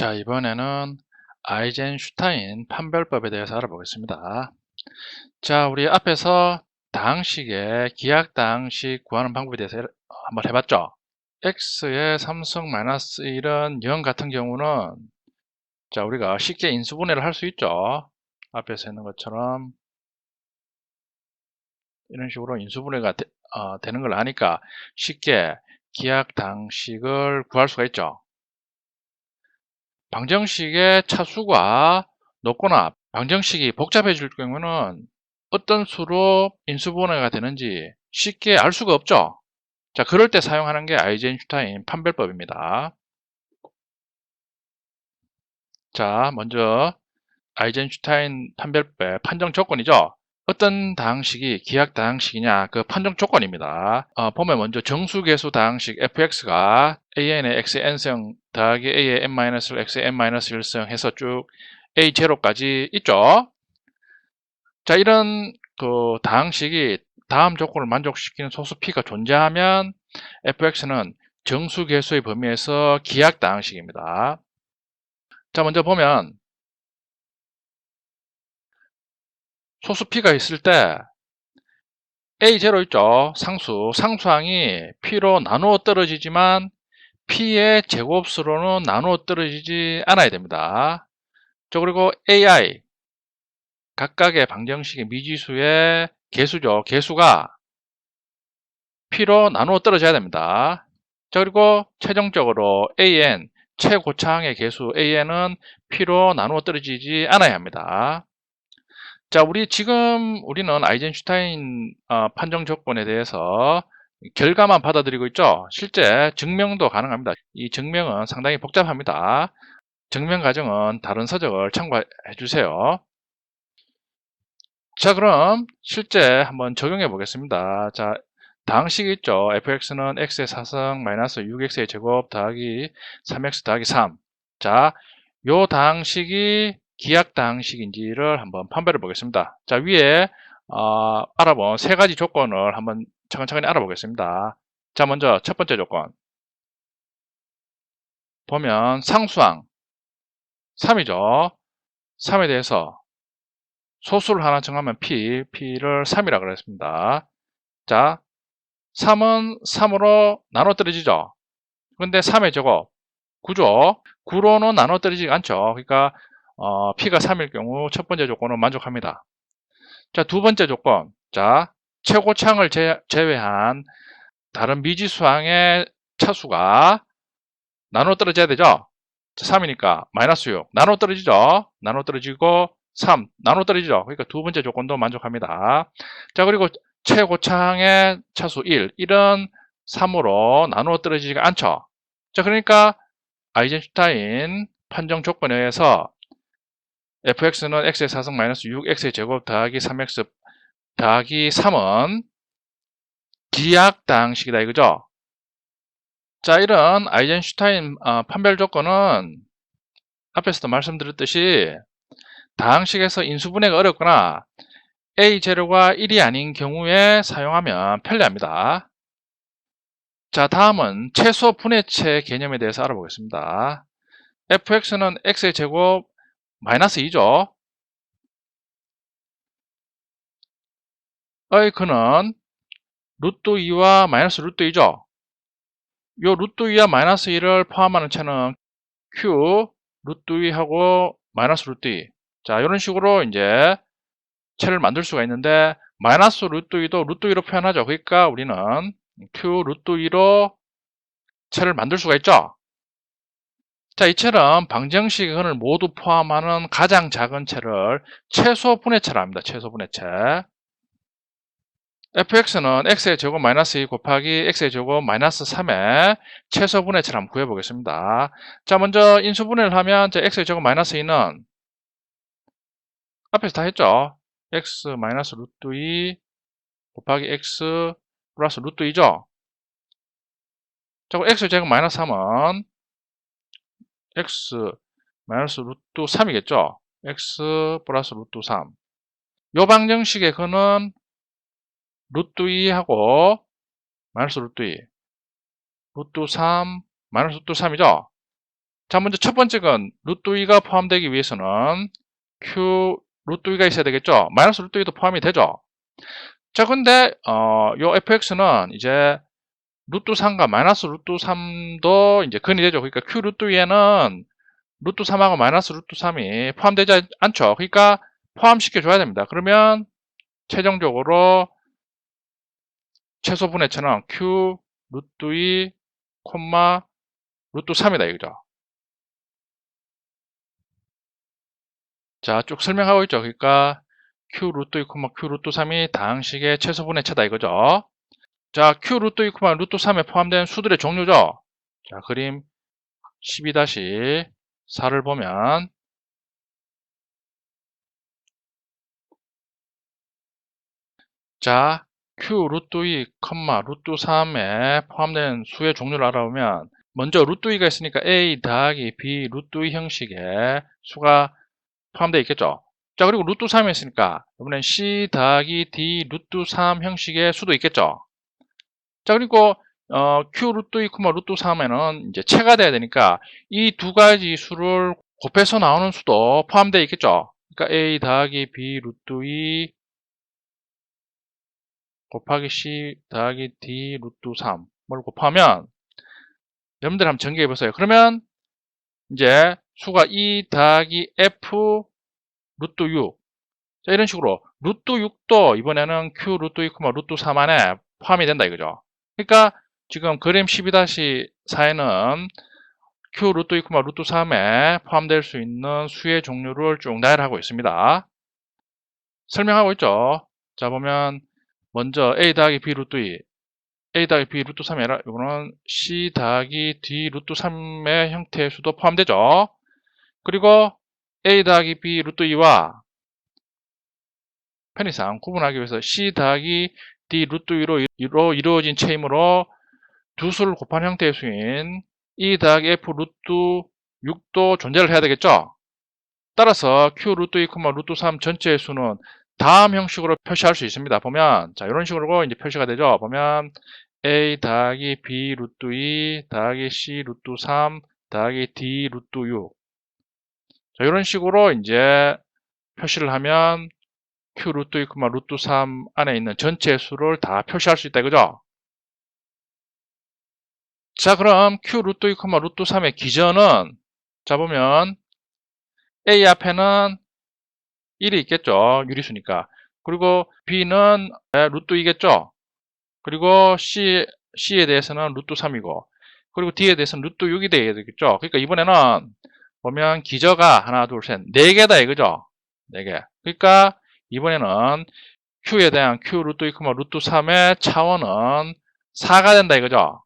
자, 이번에는 아이젠슈타인 판별법에 대해서 알아보겠습니다. 자, 우리 앞에서 다항식의 기하 다항식 구하는 방법에 대해서 한번 해봤죠? x의 3승 마이너스 1은 0 같은 경우는 자, 우리가 쉽게 인수분해를 할 수 있죠? 앞에서 있는 것처럼 이런 식으로 인수분해가 되, 어, 되는 걸 아니까 쉽게 기하 다항식을 구할 수가 있죠. 방정식의 차수가 높거나 방정식이 복잡해질 경우는 어떤 수로 인수분해가 되는지 쉽게 알 수가 없죠. 자, 그럴 때 사용하는 게 아이젠슈타인 판별법입니다. 자, 먼저 아이젠슈타인 판별법 판정 조건이죠. 어떤 다항식이 기하 다항식이냐 그 판정 조건입니다. 어, 보면 먼저 정수계수 다항식 fx가 an의 xn승 더하기 a의 n-를 xn-1 승 해서 쭉 a0까지 있죠. 자 이런 그 다항식이 다음 조건을 만족시키는 소수 p가 존재하면 fx는 정수 계수의 범위에서 기하 다항식입니다. 자 먼저 보면 소수 p가 있을 때 a0 있죠 상수 상수항이 p로 나누어 떨어지지만 p의 제곱수로는 나누어 떨어지지 않아야 됩니다. 자 그리고 ai 각각의 방정식의 미지수의 개수죠. 개수가 p로 나누어 떨어져야 됩니다. 자 그리고 최종적으로 an 최고차항의 개수 an은 p로 나누어 떨어지지 않아야 합니다. 자, 우리 지금 우리는 아이젠슈타인 어, 판정 조건에 대해서 결과만 받아들이고 있죠. 실제 증명도 가능합니다. 이 증명은 상당히 복잡합니다. 증명 과정은 다른 서적을 참고해 주세요. 자, 그럼 실제 한번 적용해 보겠습니다. 자, 다항식이 있죠. fx는 x의 4승 마이너스 6x의 제곱 더하기 3x 더하기 3. 자, 요 다항식이 기약 다항식인지를 한번 판별해 보겠습니다. 자 위에 어, 알아본 세 가지 조건을 한번 차근차근히 알아보겠습니다. 자 먼저 첫 번째 조건 보면 상수항 3이죠. 3에 대해서 소수를 하나 정하면 p, p를 3이라 고 그랬습니다. 자 3은 3으로 나눠 떨어지죠. 근데 3의 제곱 9죠. 9로는 나눠 떨어지지 않죠. 그러니까 어, P가 3일 경우 첫 번째 조건은 만족합니다. 자, 두 번째 조건. 자, 최고창을 제, 제외한 다른 미지수항의 차수가 나눠 떨어져야 되죠? 자, 3이니까 마이너스 6. 나눠 떨어지죠? 나눠 떨어지고 3. 나눠 떨어지죠? 그러니까 두 번째 조건도 만족합니다. 자, 그리고 최고창의 차수 1. 1은 3으로 나누어 떨어지지가 않죠. 자, 그러니까 아이젠슈타인 판정 조건에 의해서 fx는 x의 4승 마이너스 6x의 제곱 더하기 3x 더하기 3은 기하당식이다 이거죠. 자 이런 아이젠슈타인 어, 판별 조건은 앞에서도 말씀드렸듯이 다항식에서 인수분해가 어렵거나 a 재료가 1이 아닌 경우에 사용하면 편리합니다. 자 다음은 최소 분해체 개념에 대해서 알아보겠습니다. fx는 x의 제곱 마이너스 2죠. 의 그는 루트 2와 마이너스 루트 2죠. 요 루트 2와 마이너스 2를 포함하는 채는 q 루트 2하고 마이너스 루트 2. 자, 이런 식으로 이제 채를 만들 수가 있는데 마이너스 루트 2도 루트 2로 표현하죠. 그러니까 우리는 q 루트 2로 채를 만들 수가 있죠. 자, 이처럼 방정식을 모두 포함하는 가장 작은 채를 최소 분해체라 합니다. 최소 분해체. Fx는 x의 제곱 마이너스 2 곱하기 x의 제곱 마이너스 3의 최소 분해체를 한번 구해보겠습니다. 자, 먼저 인수분해를 하면 x의 제곱 마이너스 2는 앞에서 다 했죠. x 마이너스 루트 2 곱하기 x 플러스 루트 2죠. 자, x의 제곱 마이너스 3은 x 마이너스 루트 3이겠죠. x 플러스 루트 3. 요 방정식의 그는 루트 2하고 마이너스 루트 2. 루트 3 마이너스 루트 3이죠. 자, 먼저 첫 번째 건 루트 2가 포함되기 위해서는 q 루트 2가 있어야 되겠죠? 마이너스 루트 2도 포함이 되죠? 자, 근데 어, 요 fx는 이제 루트 3과 마이너스 루트 3도 이제 근이 되죠. 그러니까 q 루트 2에는 루트 3하고 마이너스 루트 3이 포함되지 않죠. 그러니까 포함시켜 줘야 됩니다. 그러면 최종적으로 최소 분해처는 q 루트 2, 콤마 루트 3이다 이거죠. 자, 쭉 설명하고 있죠. 그러니까 q 루트 2, 콤마 q 루트 3이 다항식의 최소 분해체다 이거죠. 자, q 루트 2, 콤마 루트 3에 포함된 수들의 종류죠. 자, 그림 12-4를 보면 자, q 루트 2, 컴마 루트 3에 포함된 수의 종류를 알아보면 먼저 루트 2가 있으니까 a 더하기 b 루트 2 형식의 수가 포함되어 있겠죠. 자, 그리고 루트 3이 있으니까 이번엔 c 더하기 d 루트 3 형식의 수도 있겠죠. 자, 그리고 어, q 루트 2, 루트 3에는 이제 체가 돼야 되니까 이 두 가지 수를 곱해서 나오는 수도 포함되어 있겠죠. 그러니까 a 더하기 b 루트 2 곱하기 c 더하기 d 루트 3을 곱하면 여러분들 한번 전개해 보세요. 그러면 이제 수가 2 더하기 f 루트 6 자, 이런 식으로 루트 6도 이번에는 q 루트 2, 루트 3 안에 포함이 된다 이거죠. 그러니까 지금 그림 12-4에는 q 루트 2, 루트 3에 포함될 수 있는 수의 종류를 쭉 나열하고 있습니다. 설명하고 있죠. 자 보면 먼저 a 더하기 b 루트 2 a 더하기 b 루트 3이 아니라 이거는 c 더하기 d 루트 3의 형태의 수도 포함되죠. 그리고 a 더하기 b 루트 2와 편의상 구분하기 위해서 c 더하기 d 루트 2로 이루어진 체이므로 두 수를 곱한 형태의 수인 e 더하기 f 루트 6도 존재를 해야 되겠죠. 따라서 q 루트 2, 루트 3 전체의 수는 다음 형식으로 표시할 수 있습니다. 보면 자 이런 식으로 이제 표시가 되죠. 보면 a 더하기 b 루트 2 더하기 c 루트 3 더하기 d 루트 6 자, 이런 식으로 이제 표시를 하면 q 루트 2, 루트 3 안에 있는 전체 수를 다 표시할 수 있다 그죠? 자 그럼 q 루트 2, 루트 3의 기전은 자 보면 a 앞에는 1이 있겠죠. 유리수니까. 그리고 B는 루트 2겠죠. 그리고 C, C에 대해서는 루트 3이고 그리고 D에 대해서는 루트 6이 되겠죠. 그러니까 이번에는 보면 기저가 하나, 둘, 셋, 4개다 이거죠. 4개. 그러니까 이번에는 Q에 대한 Q 루트 2, 루트 3의 차원은 4가 된다 이거죠.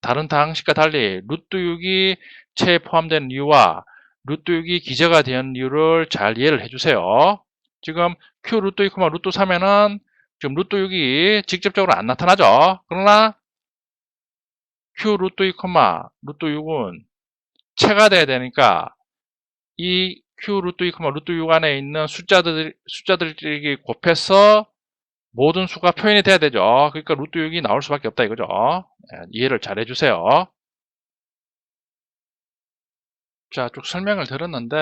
다른 다항식과 달리 루트 6이 체에 포함된 이유와 루트 6이 기저가 된 이유를 잘 이해를 해주세요. 지금 q 루트 2, 루트 3에는 지금 루트 6이 직접적으로 안 나타나죠. 그러나 q 루트 2, 루트 6은 체가 돼야 되니까 이 q 루트 2, 루트 6 안에 있는 숫자들, 숫자들끼리 곱해서 모든 수가 표현이 돼야 되죠. 그러니까 루트 6이 나올 수밖에 없다 이거죠. 예, 이해를 잘 해주세요. 자, 쭉 설명을 들었는데,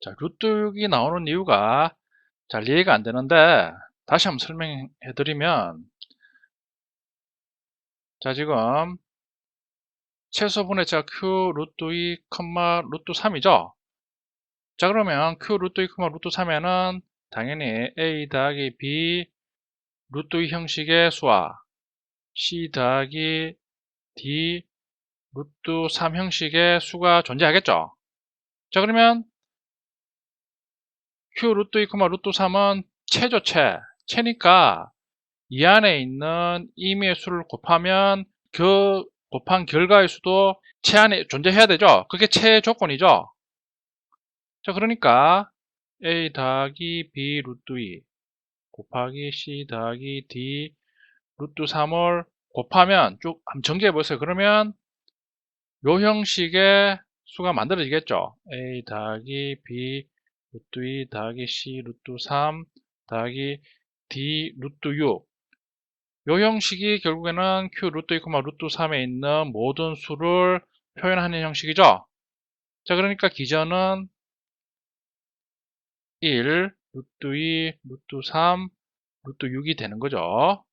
자, 루트 6이 나오는 이유가 잘 이해가 안 되는데, 다시 한번 설명해 드리면, 자, 지금, 최소분의 자, q 루트 2, 루트 3이죠? 자, 그러면 q 루트 2, 루트 3에는 당연히 a 더하기 b 루트 2 형식의 수와 c 더하기 d 루트 3 형식의 수가 존재하겠죠. 자 그러면 q 루트 2, 루트 3은 체죠 체. 체니까 이 안에 있는 임의의 수를 곱하면 그 곱한 결과의 수도 체 안에 존재해야 되죠. 그게 체의 조건이죠. 자 그러니까 a 더하기 b 루트 2 곱하기 c 더하기 d 루트 3을 곱하면 쭉 한번 정리해 보세요. 그러면 요 형식의 수가 만들어지겠죠. a 더하기 b 루트 2 더하기 c 루트 3 더하기 d 루트 6. 요 형식이 결국에는 q 루트 2, 루트 3에 있는 모든 수를 표현하는 형식이죠. 자, 그러니까 기전은 1, 루트 2, 루트 3, 루트 6이 되는 거죠.